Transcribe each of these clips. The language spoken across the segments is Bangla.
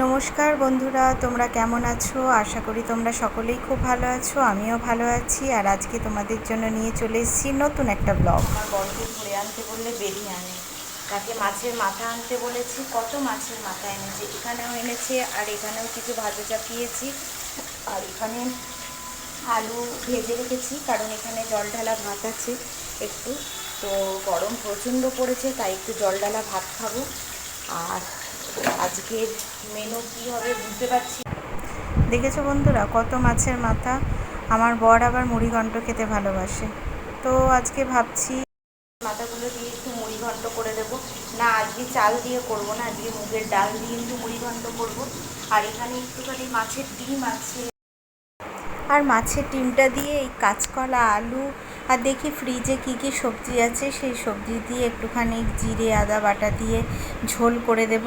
নমস্কার বন্ধুরা, তোমরা কেমন আছো? আশা করি তোমরা সকলেই খুব ভালো আছো, আমিও ভালো আছি। আর আজকে তোমাদের জন্য নিয়ে চলে এসেছি নতুন একটা ব্লগ আমার বড়কে ধরে আনতে বললে বেরিয়ে আনে। তাকে মাছের মাথা আনতে বলেছি, কত মাছের মাথা এনেছে, এখানেও এনেছে, আর এখানেও কিছু ভাজা চাপিয়েছি। আর এখানে আলু ভেজে রেখেছি, কারণ এখানে জল ঢালা ভাত আছে একটু। তো গরম প্রচণ্ড পড়েছে, তাই একটু জল ঢালা ভাত খাব। আর আজকের মেনু কী হবে বুঝতে পারছি দেখেছ বন্ধুরা, কত মাছের মাথা। আমার বর আবার মুড়ি ঘন্ট খেতে ভালোবাসে। তো আজকে ভাবছি মাথাগুলো দিয়ে একটু মুড়ি ঘন্ট করে দেবো। না, আজকে চাল দিয়ে করব না, আজকে মুগের ডাল দিয়ে একটু মুড়ি ঘন্ট করব। আর এখানে একটুখানি মাছের ডিম আছে। আর মাছের ডিমটা দিয়ে এই কাঁচকলা, আলু আর দেখি ফ্রিজে কী কী সবজি আছে, সেই সবজি দিয়ে একটুখানি জিরে, আদা বাটা দিয়ে ঝোল করে দেব।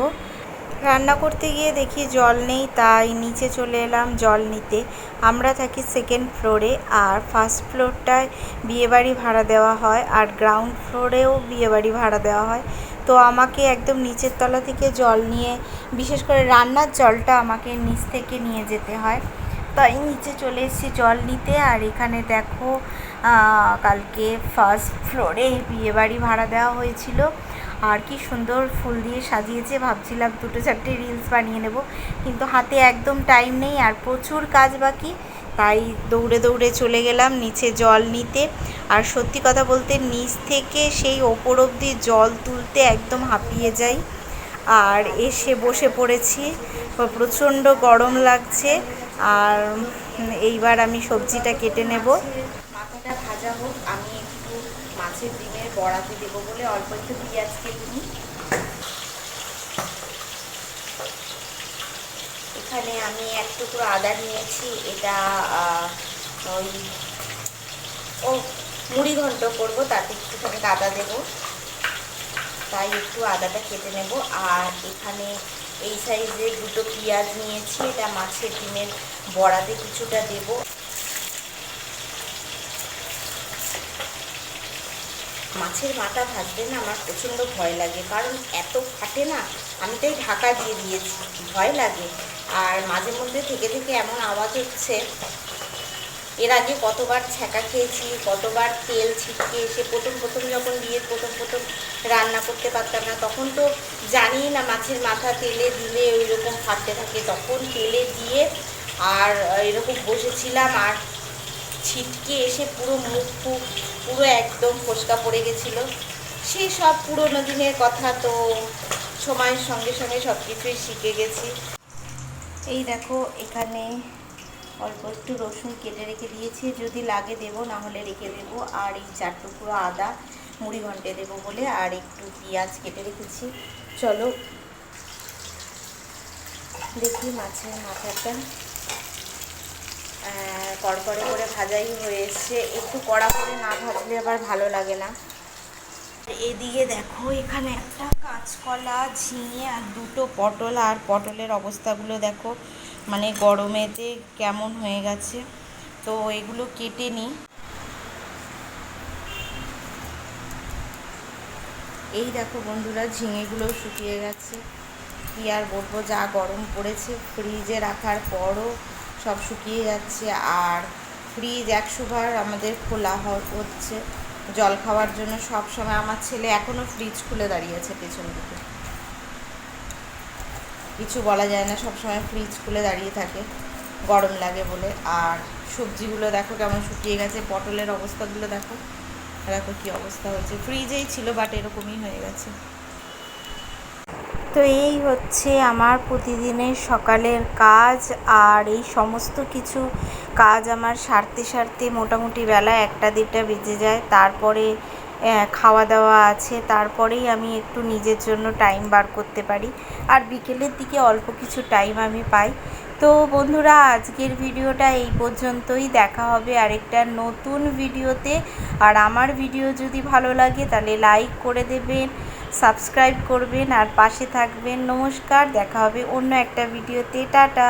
রান্না করতে গিয়ে দেখি জল নেই, তাই নিচে চলে এলাম জল নিতে। আমরা থাকি সেকেন্ড ফ্লোরে আর ফার্স্ট ফ্লোরটায় বিয়েবাড়ি ভাড়া দেওয়া হয়, আর গ্রাউন্ড ফ্লোরেও বিয়েবাড়ি ভাড়া দেওয়া হয়। তো আমাকে একদম নিচের তলা থেকে জল নিয়ে, বিশেষ করে রান্নার জলটা আমাকে নিচ থেকে নিয়ে যেতে হয়। তাই নিচে চলে এসেছি জল নিতে, আর এখানে দেখো কালকে ফার্স্ট ফ্লোরে বিয়েবাড়ি ভাড়া দেওয়া হয়েছিল। আর কি সুন্দর ফুল দিয়ে সাজিয়েছে। ভাবছিলাম দুটো চারটে রিলস বানিয়ে নেব, কিন্তু হাতে একদম টাইম নেই আর প্রচুর কাজ বাকি। তাই দৌড়ে দৌড়ে চলে গেলাম নিচে জল নিতে। আর সত্যি কথা বলতে নিচ থেকে সেই ওপর অবধি জল তুলতে একদম হাঁপিয়ে যাই। আর এসে বসে পড়েছি। প্রচণ্ড গরম লাগছে। আর এইবার আমি সবজিটা কেটে নেব। মাথাটা ভাজা হোক, আমি মাছের ডিমের বড়াতে দেবো বলে অল্প একটু পেঁয়াজ কেটে নিই এখানে আমি এক টুকরো আদা নিয়েছি, এটা ওই, ও, মুড়ি ঘন্ট করব, তাতে একটুখানি আদা দেবো। তাই একটু আদাটা কেটে নেব। আর এখানে এই সাইজের দুটো পেঁয়াজ নিয়েছি, এটা মাছের ডিমের বড়াতে কিছুটা দেব। মাছের মাথা ভাজতে না আমার প্রচণ্ড ভয় লাগে। কারণ এত ফাটে না, আমি তাই ঢাকা দিয়ে দিয়েছি, ভয় লাগে। আর মাঝে মধ্যে থেকে থেকে এমন আওয়াজ হচ্ছে, এর আগে কতবার ছ্যাঁকা খেয়েছি, কতবার তেল ছিটকে এসে প্রথম প্রথম যখন বিয়ের প্রথম প্রথম রান্না করতে পারতাম না, তখন তো জানি না মাছের মাথা তেলে দিলে ওই রকম ফাটতে থাকে। তখন তেলে দিয়ে আর এরকম বসেছিলাম আর ছিটকে এসে পুরো মুখ ফুক পুরো একদম ফসকা পড়ে গেছিল। সেই সব পুরোনো দিনের কথা তো সময়ের সঙ্গে সঙ্গে সব কিছুই শিখে গেছি। এই দেখো, এখানে অল্প একটু রসুন কেটে রেখে দিয়েছি। যদি লাগে দেবো, না হলে রেখে দেবো। আর এই চার টুকরো আদা মুড়ি ঘন্টে দেবো বলে, আর একটু পেঁয়াজ কেটে রেখেছি। চলো দেখি মাছের মাথাটা। কড়কড়ে করে ভাজাই হয়ে এসছে। একটু কড়া করে না ভাজলে আবার ভালো লাগে না। এদিকে দেখো, এখানে একটা কাঁচকলা, ঝিঙে আর দুটো পটল, আর পটলের অবস্থাগুলো দেখো। মানে গরমেতে কেমন হয়ে গেছে। তো এগুলো কেটে নিই। এই দেখো বন্ধুরা ঝিঙেগুলোও শুকিয়ে গেছে। কি আর বলব, যা গরম পড়েছে। ফ্রিজে রাখার পরও সব শুকিয়ে যাচ্ছে আর ফ্রিজ একশোবার আমাদের খোলা হচ্ছে। জল খাওয়ার জন্য সব সময় আমার ছেলে এখনও ফ্রিজ খুলে দাঁড়িয়েছে পেছন দিকে। কিছু বলা যায় না, সব সময় ফ্রিজ খুলে দাঁড়িয়ে থাকে, গরম লাগে বলে। আর সবজিগুলো দেখো কেমন শুকিয়ে গেছে, পটলের অবস্থাগুলো দেখো। দেখো কী অবস্থা হয়েছে। ফ্রিজেই ছিল বাট এরকমই হয়ে গেছে। তো এই হচ্ছে আমার প্রতিদিনের সকালের কাজ আর এই সমস্ত কিছু কাজ আমার সারতে সারতে মোটামুটি বেলা একটা দেড়টা বেজে যায়। তারপরে খাওয়া দাওয়া আছে। তারপরেই আমি একটু নিজের জন্য টাইম বার করতে পারি। আর বিকেলের দিকে অল্প কিছু টাইম আমি পাই। তো বন্ধুরা, আজকের ভিডিওটা এই পর্যন্তই। দেখা হবে আরেকটা নতুন ভিডিওতে। আর আমার ভিডিও যদি ভালো লাগে, তাহলে লাইক করে দেবেন। সাবস্ক্রাইব করবেন আর পাশে থাকবেন। নমস্কার দেখা হবে অন্য একটা ভিডিওতে। টাটা।